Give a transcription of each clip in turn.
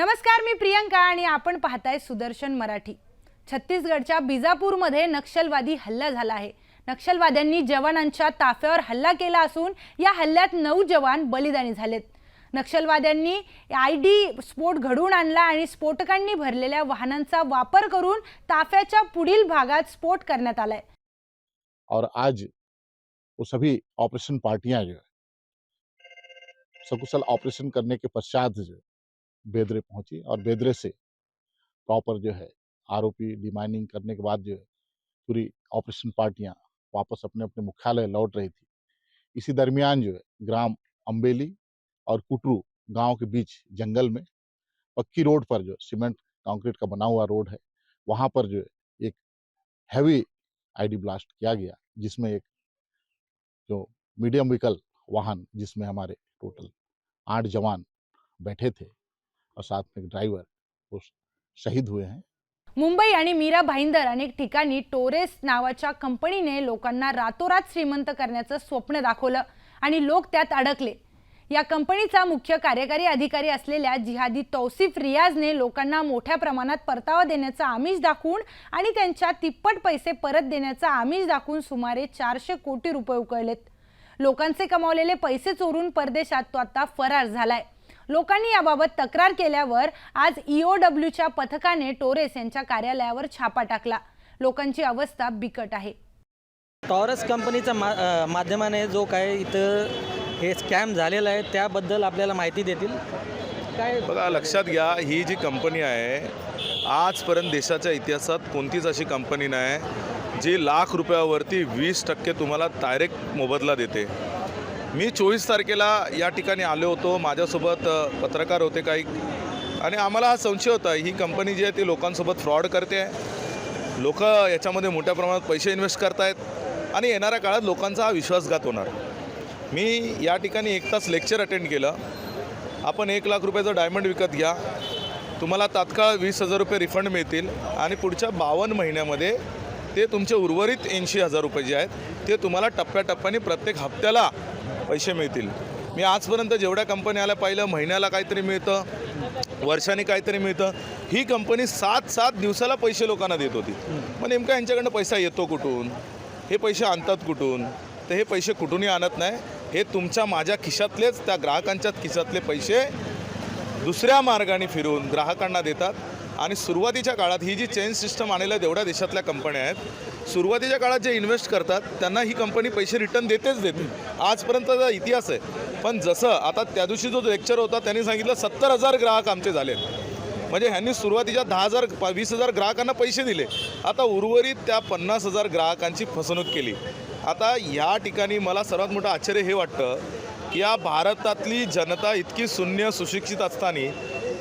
नमस्कार मी प्रियंका आणि आपण पाहताय सुदर्शन मराठी. छत्तीसगडच्या बिजापूरमध्ये नक्षलवादी हल्ला झाला आहे. नक्षलवाद्यांनी जवानांच्या ताफ्यावर हल्ला केला असून या हल्ल्यात नऊ जवान बलिदानी झालेत. नक्षलवाद्यांनी आय डी स्फोट घडवून आणला आणि स्फोटकांनी भरलेल्या वाहनांचा वापर करून ताफ्याच्या पुढील भागात स्फोट करण्यात आलाय. और आज वो सभी ऑपरेशन पार्टियां जो है सकुशल ऑपरेशन करने के पश्चात जो बेदरे पहुँची और बेदरे से प्रॉपर जो है आरोपी डिमाइनिंग करने के बाद जो है पूरी ऑपरेशन पार्टियाँ वापस अपने अपने मुख्यालय लौट रही थी। इसी दरमियान जो है ग्राम अम्बेली और कुटरू गाँव के बीच जंगल में पक्की रोड पर जो सीमेंट कंक्रीट का बना हुआ रोड है, वहाँ पर जो है एक हैवी आईडी ब्लास्ट किया गया, जिसमें एक जो मीडियम व्हीकल वाहन जिसमें हमारे टोटल आठ जवान बैठे थे। और साथ में ड्राइवर वो शहीद हुए हैं। मुंबई आणि मीरा भाईंदर अनेक ठिकाणी टोरेस नावाच्या कंपनीने लोकांना रातोरात श्रीमंत करण्याचं स्वप्न दाखवलं आणि लोक त्यात अडकले. या कंपनीचा मुख्य कार्यकारी अधिकारी असलेल्या जिहादी तौसिफ रियाजने लोकांना मोठ्या प्रमाणात परतावा देण्याचा आमिष दाखवून आणि त्यांच्या तिप्पट पैसे परत देण्याचा आमिष दाखवून सुमारे चारशे कोटी रुपये उकळलेत. लोकांचे कमावलेले पैसे चोरून परदेशात तो आता फरार झालाय. लोकांनी याबाबत तक्रार केल्यावर आज E ईओडब्ल्यूच्या पथकाने टोरेस यांच्या कार्यालयावर छापा टाकला. लोकांची अवस्था बिकट आहे. टॉरस कंपनीच्या मा माध्यमाने जो काय इथं हे स्कॅम झालेला आहे त्याबद्दल आपल्याला माहिती देतील. काय बघा लक्षात घ्या ही जी कंपनी आहे आजपर्यंत देशाच्या इतिहासात कोणतीच अशी कंपनी नाही जी लाख रुपयावरती वीस टक्के तुम्हाला डायरेक्ट मोबदला देते. मी चोवीस तारखेला या ठिकाणी आलो होतो. माझ्यासोबत पत्रकार होते काही. आणि आम्हाला हा संशय होता ही कंपनी जी आहे ती लोकांसोबत फ्रॉड करते आहे. लोक याच्यामध्ये मोठ्या प्रमाणात पैसे इन्व्हेस्ट करतायत. आणि येणाऱ्या काळात लोकांचा हा विश्वासघात होणार. मी या ठिकाणी एक तास लेक्चर अटेंड केलं. आपण एक लाख रुपयाचं डायमंड विकत घ्या. तुम्हाला तात्काळ वीस हजार रुपये रिफंड मिळतील. आणि पुढच्या बावन्न महिन्यामध्ये ते तुमचे उर्वरित ऐंशी हजार रुपये जे आहेत ते तुम्हाला टप्प्याटप्प्याने प्रत्येक हप्त्याला पैसे मिळतील. मी आजपर्यंत जेवढ्या कंपन्याला पाहिलं महिन्याला काहीतरी मिळतं वर्षाने काहीतरी मिळतं. ही कंपनी सात सात दिवसाला पैसे लोकांना देत होती. मग नेमका यांच्याकडनं पैसा येतो कुठून? हे पैसे आणतात कुठून? तर हे पैसे कुठूनही आणत नाही. हे तुमच्या माझ्या खिशातलेच त्या ग्राहकांच्या खिशातले पैसे दुसऱ्या मार्गाने फिरून ग्राहकांना देतात. आणि सुरुवातीच्या काळात ही जी चेंज सिस्टम आणलेल्या तेवढ्या देशातल्या कंपन्या आहेत सुरुवातीच्या काळात जे इन्व्हेस्ट करतात त्यांना ही कंपनी पैसे रिटर्न देतेच देते आजपर्यंतचा इतिहास आहे. पण जसं आता त्या दिवशी जो लेक्चर होता त्यांनी सांगितलं सत्तर हजार ग्राहक आमचे झाले म्हणजे ह्यांनी सुरुवातीच्या दहा हजार वीस हजार ग्राहकांना पैसे दिले. आता उर्वरित त्या पन्नास हजार ग्राहकांची फसवणूक केली. आता या ठिकाणी मला सर्वात मोठं आश्चर्य हे वाटतं की या भारतातली जनता इतकी शून्य सुशिक्षित असताना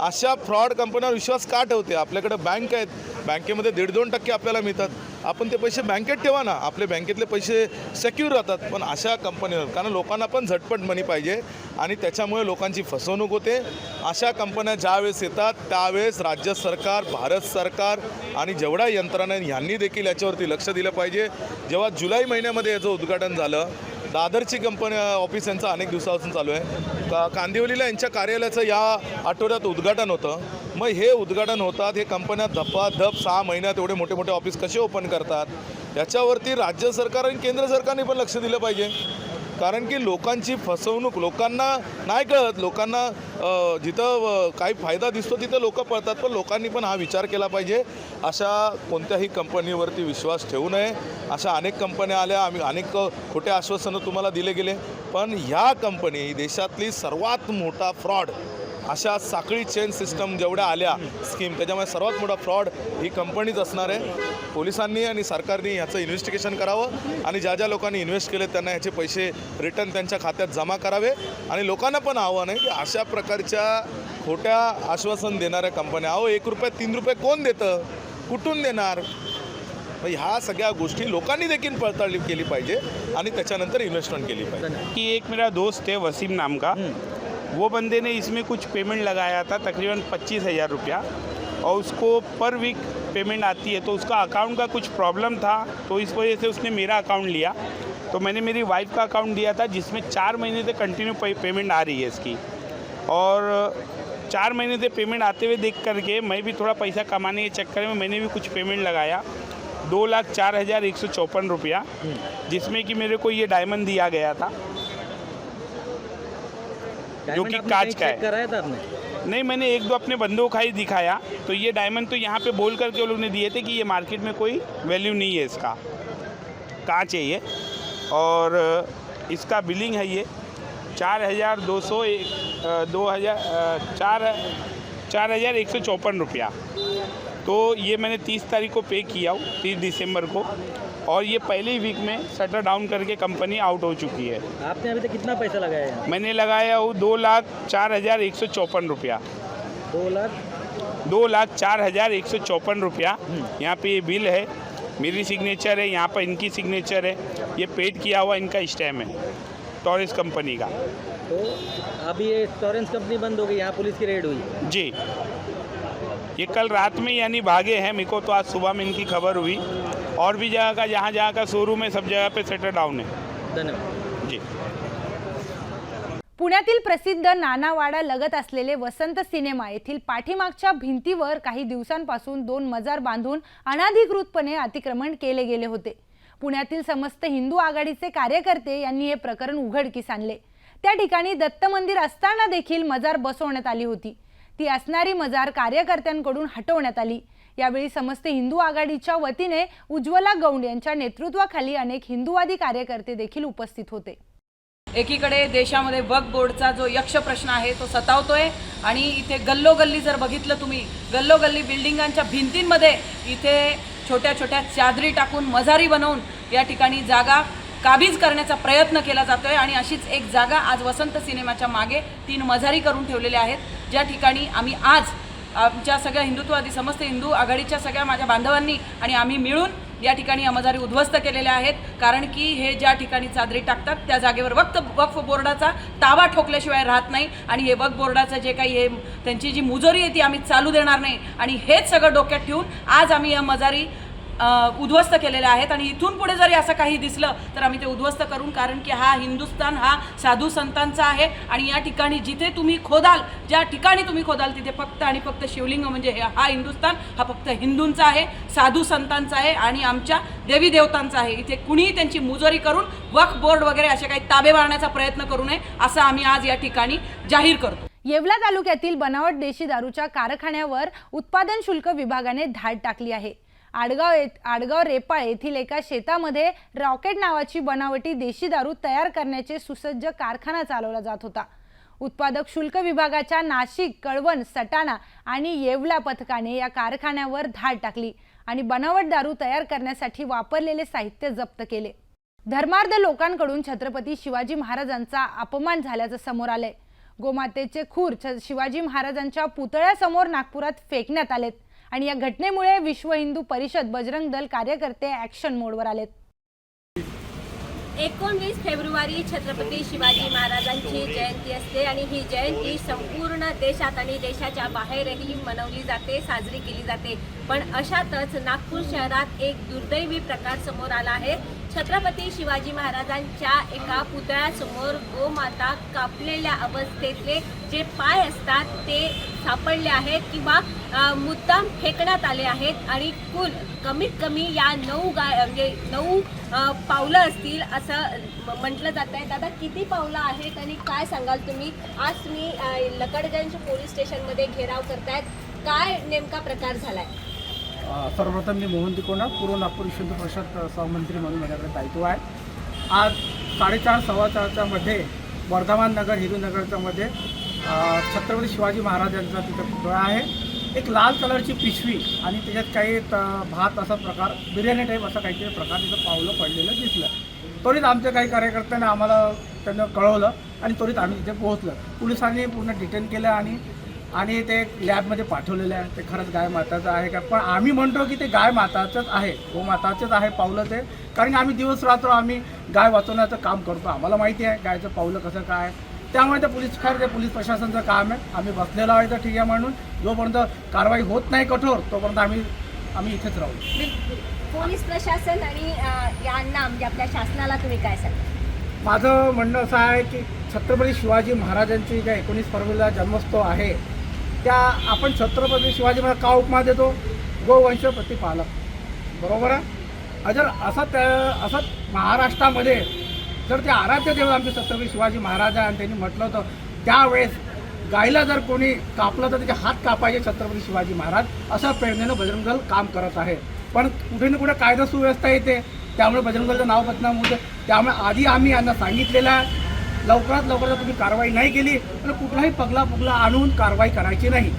अशा फ्रॉड कंपन्यांवर विश्वास का ठेवते? आपल्याकडे बँक आहेत. बँकेमध्ये दीड दोन टक्के आपल्याला मिळतात. आपण ते पैसे बँकेत ठेवा ना. आपले बँकेतले पैसे सेक्युर राहतात. पण अशा कंपनीवर कारण लोकांना पण झटपट मनी पाहिजे आणि त्याच्यामुळे लोकांची फसवणूक होते. अशा कंपन्या ज्यावेळेस येतात त्यावेळेस राज्य सरकार भारत सरकार आणि जेवढ्या यंत्रणा यांनी ह्यांनी देखील याच्यावरती लक्ष दिलं पाहिजे. जेव्हा जुलै महिन्यामध्ये याचं उद्घाटन झालं दादरची कंपनी ऑफिस यांचं अनेक दिवसापासून चालू आहे. का कांदिवलीला यांच्या कार्यालयाचं या आठवड्यात उद्घाटन होतं. मग हे उद्घाटन होतात हे कंपन्या धपाधप सहा महिन्यात एवढे मोठे मोठे ऑफिस कसे ओपन करतात? याच्यावरती राज्य सरकार आणि केंद्र सरकारने पण लक्ष दिलं पाहिजे. कारण की लोकांची फसवणूक लोकांना नाही कळत लोकांना जिथं काही फायदा दिसतो तिथं लोक पळतात पण लोकांनी पण हा विचार केला पाहिजे. अशा कोणत्याही कंपनीवरती विश्वास ठेवू नये. अशा अनेक कंपन्या आल्या आम्ही अनेक खोटे आश्वासनं तुम्हाला दिले गेले. पण ह्या कंपनी देशातली सर्वात मोठा फ्रॉड अशा साखळी चेन सिस्टम जेवढ्या आल्या स्कीम त्याच्यामुळे सर्वात मोठा फ्रॉड ही कंपनीच असणार आहे. पोलिसांनी आणि सरकारने ह्याचं इन्व्हेस्टिगेशन करावं आणि ज्या ज्या लोकांनी इन्व्हेस्ट केले त्यांना ह्याचे पैसे रिटर्न त्यांच्या खात्यात जमा करावे आणि लोकांना पण आव्हान आहे की अशा प्रकारच्या खोट्या आश्वासन देणाऱ्या कंपन्या अहो एक रुपये तीन रुपये कोण देतं? कुठून देणार? मग ह्या सगळ्या गोष्टी लोकांनी देखील पडताळणी केली पाहिजे आणि त्याच्यानंतर इन्व्हेस्टमेंट केली पाहिजे. कि एक मेरा दोस्त है वसीम नाम का वो बंदे ने इसमें कुछ पेमेंट लगाया था, तकरीबन पच्चीस हज़ार रुपया, और उसको पर वीक पेमेंट आती है। तो उसका अकाउंट का कुछ प्रॉब्लम था तो इस वजह से उसने मेरा अकाउंट लिया। तो मैंने मेरी वाइफ का अकाउंट दिया था, जिसमें चार महीने से कंटिन्यू पेमेंट आ रही है इसकी। और चार महीने से पेमेंट आते हुए देख करके मैं भी थोड़ा पैसा कमाने के चक्कर में मैंने भी कुछ पेमेंट लगाया। दो लाख चार हज़ार एक सौ चौपन रुपया, जिसमें कि मेरे को ये डायमंड दिया गया था। डायमंड कि कांच का है। चेक कराया था आपने? नहीं मैंने एक दो अपने बंदों का ही दिखाया। तो ये डायमंड तो यहाँ पे बोल करके वो लोग ने दिए थे कि ये मार्केट में कोई वैल्यू नहीं है इसका। कांच है ये। और इसका बिलिंग है ये। चार हज़ार दो सौ एक दो हज़ार चार चार हज़ार एक सौ चौपन रुपया। तो ये मैंने तीस तारीख को पे किया हूँ तीस दिसंबर को। और ये पहले ही वीक में शटर डाउन करके कंपनी आउट हो चुकी है। आपने अभी तक कितना पैसा लगाया है? मैंने लगाया हूँ दो लाख चार हज़ार एक सौ चौपन रुपया। दो लाख? दो लाख चार हज़ार एक सौ चौपन रुपया। यहाँ पे ये बिल है मेरी सिग्नेचर है यहाँ पर इनकी सिग्नेचर है। ये पेड किया हुआ इनका स्टैम है टॉरिस कंपनी का। तो अभी ये टॉरेंस कंपनी बंद हो गई यहाँ पुलिस की रेड हुई। जी। ये कल रात में यानी भागे हैं मेरे को तो आज सुबह में इनकी खबर हुई। और भी जगह का जहाँ जहाँ का शोरूम है सब जगह पे सेटर डाउन है। धन्यवाद। जी। पुण्यातील प्रसिद्ध नानावाडा लगत असलेले वसंत सिनेमा येथील पाठीमागच्या भिंतीवर काही दिवसांपासून दोन मजार बांधून अनाधिकृतपणे अतिक्रमण केले गेले होते. पुण्यातील समस्त हिंदू आघाडीचे कार्यकर्ते यांनी हे प्रकरण उघडकीस आणले. त्या ठिकाणी दत्त मंदिर असताना देखील मजार बसवण्यात आली होती. ती असणारी मजार कार्यकर्त्यांकडून हटवण्यात आली. यावेळी समस्त हिंदू आघाडीच्या वतीने उज्ज्वला गौंड यांच्या नेतृत्वाखाली अनेक हिंदूवादी कार्यकर्ते देखील उपस्थित होते. एकीकडे देशामध्ये वक्फ बोर्डचा जो यक्ष प्रश्न आहे तो सतावतोय आणि इथे गल्लोगल्ली जर बघितलं तुम्ही गल्लोगल्ली बिल्डिंगांच्या भिंतींमध्ये इथे छोट्या छोट्या चादरी टाकून मजारी बनवून या ठिकाणी जागा काबीज करण्याचा प्रयत्न केला जातोय आणि अशीच एक जागा आज वसंत सिनेमाच्या मागे तीन मजारी करून ठेवलेल्या आहेत. ज्या ठिकाणी आम्ही आज आमच्या सगळ्या हिंदुत्ववादी समस्त हिंदू आघाडीच्या सगळ्या माझ्या बांधवांनी आणि आम्ही मिळून या ठिकाणी अमजारी उद्ध्वस्त केलेल्या आहेत. कारण की हे ज्या ठिकाणी चादरी टाकतात त्या जागेवर वक्त वक्फ बोर्डाचा ताबा ठोकल्याशिवाय राहत नाही. आणि हे वक्फ बोर्डाचं जे काही हे त्यांची जी मुजोरी आहे ती आम्ही चालू देणार नाही. आणि हेच सगळं डोक्यात ठेवून आज आम्ही या मजारी उद्ध्वस्त केलेल्या आहेत आणि इथून पुढे जरी असं काही दिसलं तर आम्ही ते उद्ध्वस्त करून कारण की हा हिंदुस्थान हा साधू संतांचा आहे आणि या ठिकाणी जिथे तुम्ही खोदाल ज्या ठिकाणी तुम्ही खोदाल तिथे फक्त आणि फक्त शिवलिंग म्हणजे हे- हा हिंदुस्थान हा फक्त हिंदूंचा आहे साधू संतांचा आहे आणि आमच्या देवी देवतांचा आहे. इथे कुणीही त्यांची मुजोरी करून वक्फ बोर्ड वगैरे असे काही ताबे मारण्याचा प्रयत्न करू नये असं आम्ही आज या ठिकाणी जाहीर करतो. येवला तालुक्यातील बनावट देशी दारूच्या कारखान्यावर उत्पादन शुल्क विभागाने धाड टाकली आहे. आडगाव येत आडगाव रेपाळ येथील एका शेतामध्ये रॉकेट नावाची बनावटी देशी दारू तयार करण्याचे सुसज्ज कारखाना चालवला जात होता. उत्पादक शुल्क विभागाच्या नाशिक कळवण सटाणा आणि येवला पथकाने या कारखान्यावर धाड टाकली आणि बनावट दारू तयार करण्यासाठी वापरलेले साहित्य जप्त केले. धर्मार्ध लोकांकडून छत्रपती शिवाजी महाराजांचा अपमान झाल्याचं समोर आलंय. गोमातेचे खूर छ- शिवाजी महाराजांच्या पुतळ्यासमोर नागपुरात फेकण्यात आलेत. आणि या घटनेमुळे विश्व हिंदू परिषद बजरंग दल कार्यकर्ते ॲक्शन मोडवर आलेत. एकोणवीस फेब्रुवारी छत्रपती शिवाजी महाराजांची जयंती असते आणि ही जयंती संपूर्ण देशात आणि देशाच्या बाहेरही मनवली जाते साजरी केली जाते. पण अशातच नागपूर शहरात एक दुर्दैवी प्रकार समोर आला आहे. छत्रपती शिवाजी महाराजांच्या एका पुतळ्यासमोर गोमाता कापलेल्या अवस्थेतले जे पाय असतात ते सापडले आहेत किंवा मुद्दाम फेकण्यात आले आहेत आणि कुल कमीत कमी या नऊ गा म्हणजे नऊ पावलं असतील असं म्हटलं जात आहे. दादा किती पावलं आहेत आणि काय सांगाल तुम्ही? आज तुम्ही लकडगंज पोलीस स्टेशनमध्ये घेराव करतायत. काय नेमका प्रकार झाला आहे सर्वप्रथम मी मोहन तिकोंडा पूर्व नागपूर हिंदू परिषद सहमंत्री म्हणून माझ्याकडे दायित्व आहे. आज साडेचार सव्वा चारच्या मध्ये वर्धमान नगर हिंदू नगरच्या मध्ये छत्रपती शिवाजी महाराजांचा तिथं पुतळा आहे. एक लाल कलरची पिशवी आणि त्याच्यात काही त- भात असा प्रकार बिर्याणी टाईप असा काहीतरी प्रकार तिथं पावलं पडलेलं दिसलं. त्वरित आमच्या काही कार्यकर्त्यांनी आम्हाला त्यांना कळवलं आणि त्वरित आम्ही तिथे पोहोचलं. पोलिसांनी पूर्ण डिटेन केलं आणि आणि ते लॅबमध्ये पाठवलेलं आहे ते खरंच गाय माताचं आहे का? पण आम्ही म्हणतो की ते गाय माताचंच आहे. गोमाताचंच आहे पावलं ते. कारण की आम्ही दिवस रात्र आम्ही गाय वाचवण्याचं काम करतो. आम्हाला माहिती आहे गायचं पावलं कसं काय. त्यामुळे ते पोलीस खरं ते पोलीस प्रशासनाचं काम आहे. आम्ही बसलेलो आहे तर ठीक आहे म्हणून. जोपर्यंत कारवाई होत नाही कठोर तोपर्यंत आम्ही आम्ही इथेच राहू. पोलीस प्रशासन आणि यांना म्हणजे आपल्या शासनाला तुम्ही काय सांगा माझं म्हणणं असं आहे की छत्रपती शिवाजी महाराजांची ज्या एकोणीस फरवरीला जन्मोत्सव आहे त्या आपण छत्रपती शिवाजी महाराज का उपमा देतो? गोवंश प्रतिपालक. बरोबर आहे? जर असं त्या असं महाराष्ट्रामध्ये जर ते आराध्य देव आमचे छत्रपती शिवाजी महाराज आहे आणि त्यांनी म्हटलं होतं त्यावेळेस गायला जर कोणी कापलं तर त्याचे हात कापायचे छत्रपती शिवाजी महाराज अशा प्रेरणेनं बजरंग दल काम करत आहे. पण कुठे ना कुठे कायदा सुव्यवस्था येते. त्यामुळे बजरंग दलचं नाव बदनाम होतं. त्यामुळे आधी आम्ही यांना सांगितलेलं आहे. लवकरात लवकर जर तुम्ही कारवाई नाही केली तर कुठलाही पगला पुगला आणून कारवाई करायची नाही.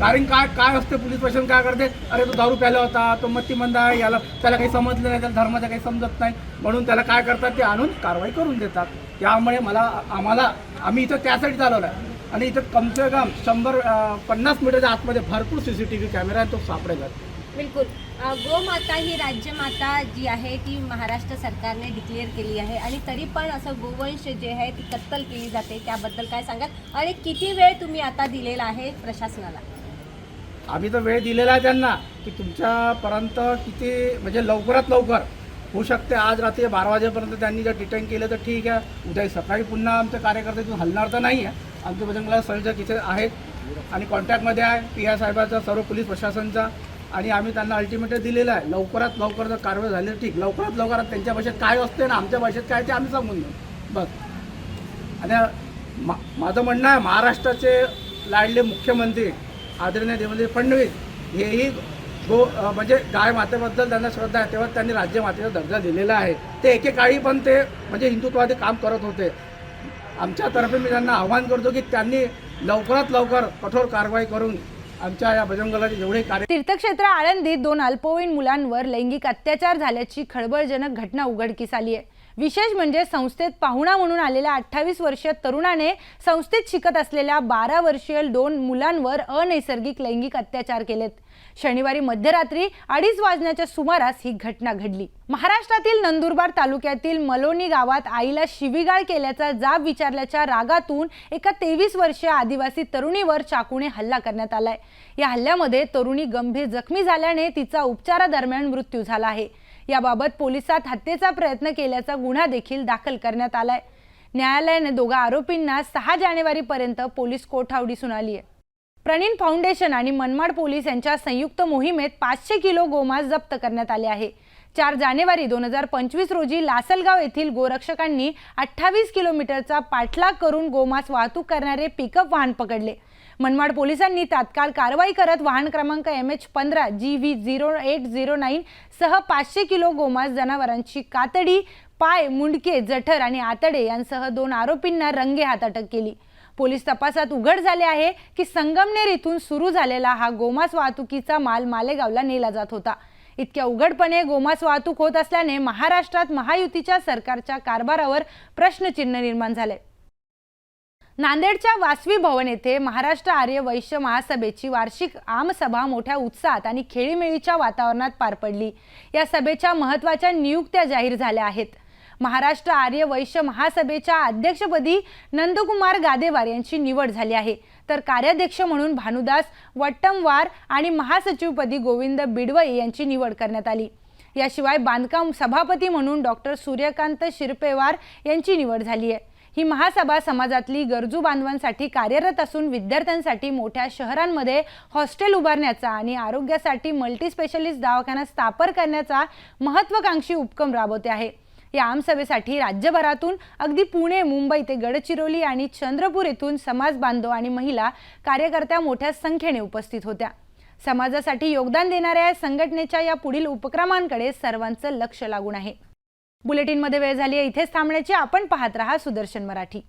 कारण काय काय असते पोलीस प्रशासन काय करते? अरे तो दारू प्याला होता तो मत्तीमंद आहे याला त्याला काही समजलं नाही त्याला धर्माचं काही समजत नाही. म्हणून त्याला काय करतात? ते आणून कारवाई करून देतात. त्यामुळे मला आम्हाला आम्ही इथं त्यासाठी चालवलं आहे आणि इथं कमसे कम शंभर पन्नास मीटरच्या आतमध्ये भरपूर C C T V camera आहे तो सापडेल. बिलकुल. गोमाता ही राज्यमाता जी आहे ती महाराष्ट्र सरकारने डिक्लेअर केली आहे. आणि तरी पण असं गोवंश जे आहे ती कत्तल केली जाते. त्याबद्दल काय सांगाल? आणि किती वेळ तुम्ही आता दिलेला आहे प्रशासनाला? आम्ही तर वेळ दिलेला आहे त्यांना की तुमच्यापर्यंत किती म्हणजे लवकरात लवकर होऊ शकते. आज रात्री बारा वाजेपर्यंत त्यांनी जर डिटेन केलं तर ठीक आहे. उद्या सकाळी पुन्हा आमचे कार्यकर्ते तिथून हलणार तर नाही आहे आमचे बजरंगला संयोजक इथे आहेत. आणि कॉन्टॅक्टमध्ये आहे. पी आय साहेबाचा सर्व पोलीस प्रशासनचा. आणि आम्ही त्यांना अल्टिमेट दिलेलं आहे. लवकरात लवकर जर कारवाई झाली तर ठीक. लवकरात लवकरात त्यांच्या भाषेत काय असते ना आमच्या भाषेत काय ते आम्ही सांगून देऊ. बस. आणि मा माझं म्हणणं आहे महाराष्ट्राचे लाडले मुख्यमंत्री आदरणीय देवेंद्र फडणवीस हेही गो म्हणजे गाय मातेबद्दल त्यांना श्रद्धा आहे. तेव्हा त्यांनी राज्यमातेचा दर्जा दिलेला आहे. ते एकेकाळी पण ते म्हणजे हिंदुत्ववादी काम करत होते. आमच्यातर्फे मी त्यांना आव्हान करतो की त्यांनी लवकरात लवकर कठोर कारवाई करून आमच्या या बजरंगलाचे जेवढे कार्य तीर्थक्षेत्र आळंदीत दोन अल्पवयीन मुलांवर लैंगिक अत्याचार झाल्याची खळबळजनक घटना उघडकीस आली आहे. विशेष म्हणजे संस्थेत पाहुणा म्हणून आलेल्या अठ्ठावीस वर्षीय तरुणाने संस्थेत शिकत असलेल्या बारा वर्षीय दोन मुलांवर अनैसर्गिक लैंगिक अत्याचार केलेत. शनिवारी मध्यरात्री अडीच वाजण्याच्या सुमारास ही घटना घडली. महाराष्ट्रातील नंदुरबार तालुक्यातील मलोनी गावात आईला शिवीगाळ केल्याचा जाब विचारल्याच्या रागातून एका तेवीस वर्षीय आदिवासी तरुणीवर चाकूने हल्ला करण्यात आलाय. या हल्ल्यामध्ये तरुणी गंभीर जखमी झाल्याने तिचा उपचारादरम्यान मृत्यू झाला आहे. याबाबत पोलिसात हत्येचा प्रयत्न केल्याचा गुन्हा देखील दाखल करण्यात आलाय. न्यायालयाने दोघा आरोपींना सहा जानेवारीपर्यंत पोलीस कोठावडी सुनावली आहे प्रणीन फाउंडेशन आणि मनमाड पोलीस यांच्या संयुक्त मोहिमेत पाचशे किलो गोमांस जप्त करण्यात आले आहे. चार जानेवारी दोन हजार पंचवीस रोजी लासलगाव येथील गोरक्षकांनी अठ्ठावीस किलोमीटरचा पाठलाग करून गोमांस वाहतूक करणारे पिकअप वाहन पकडले. मनमाड पोलिसांनी तात्काळ कारवाई करत वाहन क्रमांक एम एच पंधरा G V zero eight zero nine सह पाचशे किलो गोमांस जनावरांची कातडी पाय मुंडके जठर आणि आतडे यांसह दोन आरोपींना रंगे हात अटक केली. पोलीस तपासात उघड झाले आहे की संगमनेर इथून सुरू झालेला हा गोमांस वाहतुकीचा माल मालेगावला नेला जात होता. इतक्या उघडपणे गोमांस वाहतूक होत असल्याने महाराष्ट्रात महायुतीच्या सरकारच्या कारभारावर प्रश्नचिन्ह निर्माण झाले. नांदेडच्या वासवी भवन येथे महाराष्ट्र आर्य वैश्य महासभेची वार्षिक आमसभा मोठ्या उत्साहात आणि खेळीमेळीच्या वातावरणात पार पडली. या सभेच्या महत्त्वाच्या नियुक्त्या जाहीर झाल्या आहेत. महाराष्ट्र आर्य वैश्य महासभेच्या अध्यक्षपदी नंदकुमार गादेवार यांची निवड झाली आहे. तर कार्याध्यक्ष म्हणून भानुदास वट्टमवार आणि महासचिवपदी गोविंद बिडवई यांची निवड करण्यात आली. याशिवाय बांधकाम सभापती म्हणून डॉक्टर सूर्यकांत शिरपेवार यांची निवड झाली आहे. ही महासभा समाजातली गरजू बांधवांसाठी कार्यरत असून विद्यार्थ्यांसाठी मोठ्या शहरांमध्ये हॉस्टेल उभारण्याचा आणि आरोग्यासाठी मल्टीस्पेशलिस्ट दवाखाना स्थापन करण्याचा महत्त्वाकांक्षी उपक्रम राबवते आहे. या आमसभेसाठी राज्यभरातून अगदी पुणे मुंबई ते गडचिरोली आणि चंद्रपूर येथून समाज बांधव आणि महिला कार्यकर्त्या मोठ्या संख्येने उपस्थित होत्या. समाजासाठी योगदान देणाऱ्या या संघटनेच्या या पुढील उपक्रमांकडे सर्वांचं लक्ष लागून आहे. बुलेटिनमध्ये वेळ झाली आहे. इथेच थांबण्याची आपण पाहत रहा सुदर्शन मराठी.